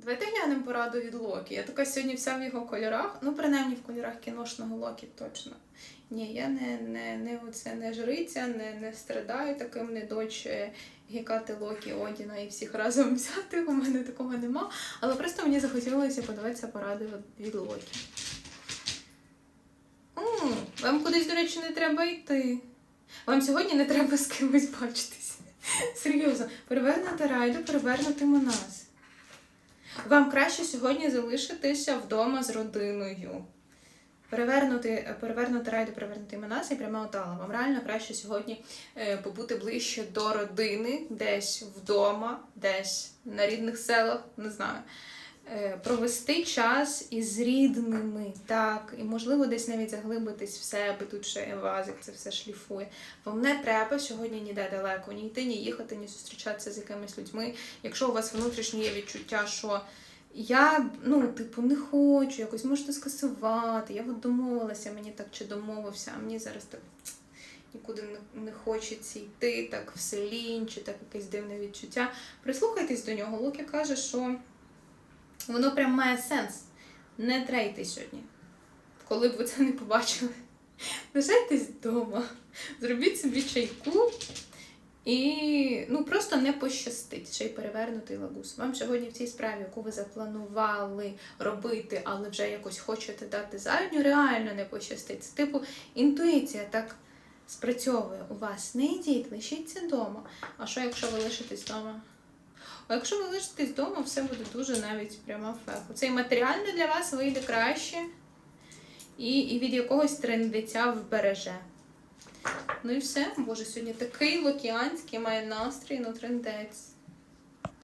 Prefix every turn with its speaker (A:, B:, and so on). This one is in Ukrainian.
A: Давайте глянемо пораду від Локі. Я така сьогодні вся в його кольорах, ну, принаймні в кольорах кіношного Локі точно. Ні, я не, не, не, оце, не жриця, не, не страдаю таким, не дочь е, гікати Локі, Одіна і всіх разом взяти. У мене такого нема. Але просто мені захотілося подивитися поради від- Локі. М, Вам кудись, до речі, не треба йти. Вам сьогодні не треба з кимось бачитись. Серйозно, перевернути райду, перевернути Монас. Вам краще сьогодні залишитися вдома з родиною. Перевернути, перевернути райду, перевернути Монас і пряма отала. Вам реально краще сьогодні е, побути ближче до родини, десь вдома, десь на рідних селах, не знаю. Е, провести час із рідними, так, і можливо десь навіть заглибитись в себе, тут ще вазик це все шліфує. Вам не треба сьогодні ніде далеко, ні йти, ні їхати, ні зустрічатися з якимись людьми. Якщо у вас внутрішнє відчуття, що я ну, типу, не хочу, якось можете скасувати, я от домовилася, мені так чи домовився, а мені зараз так нікуди не, хочеться йти, так все лінь, чи так якесь дивне відчуття. Прислухайтесь до нього. Луки каже, що воно прям має сенс. Не трейте сьогодні. Коли б ви це не побачили, лишайтесь вдома, зробіть собі чайку і ну, просто не пощастить, ще й перевернутий лагус. Вам сьогодні в цій справі, яку ви запланували робити, але вже якось хочете дати задню, реально не пощастить. Це типу інтуїція так спрацьовує у вас. Не йдіть, лишіться вдома. А що, якщо ви лишитесь вдома? А якщо ви лишитесь вдома, все буде дуже навіть прямо феху. Це і матеріально для вас вийде краще, і, і від якогось трендиця вбереже. Ну і все. Боже, сьогодні такий локіанський має настрій, ну трендець.